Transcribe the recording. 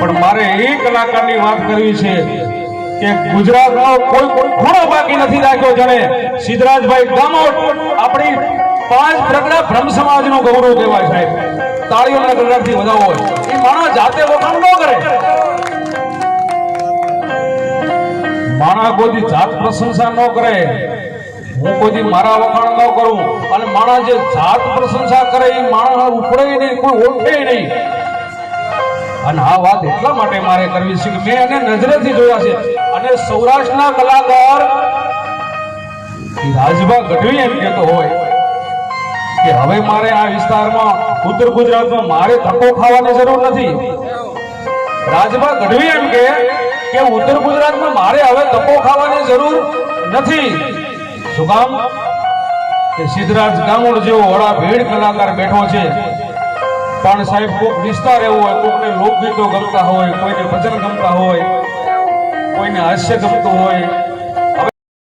પણ મારે એ કલાકારની વાત કરવી છે કે ગુજરાતનો કોઈ ખૂણો બાકી નથી રાખ્યો જાણે સિદ્ધરાજભાઈ ગામોટ આપણી પાંચ પ્રગડા બ્રહ્મ સમાજનો ગૌરવ કહેવાય સાહેબ. તાળીઓના ગણરાથી વધાવો એ માણસ જાતે વખાણ ન કરે. માણા કોઈ જાત પ્રશંસા ન કરે. હું કોઈ મારા વખાણ ન કરું. અને માણસ જે જાત પ્રશંસા કરે એ માણસ ઉપડે નહીં, કોઈ ઓળખે નહીં. અને આ વાત એટલા માટે મારે કરવી છે કે મેં એને નજરેથી જોયા છે. અને સૌરાષ્ટ્રના કલાકાર રાજભા ગઢવી એમ કહેતો હોય કે હવે મારે આ વિસ્તારમાં ઉત્તર ગુજરાતમાં મારે ધક્કો ખાવાની જરૂર નથી. રાજભા ગઢવી એમ કે કે ઉત્તર ગુજરાતમાં મારે હવે ધક્કો ખાવાની જરૂર નથી. શું કામ? કે સિદ્ધરાજ ગામોડ જેવો વડા ભેડ કલાકાર બેઠો છે. પણ સાહેબ કોઈક વિસ્તાર એવો હોય કોઈને લોકગીતો ગમતા હોય, કોઈને ભજન ગમતા હોય, કોઈને હાસ્ય ગમતું હોય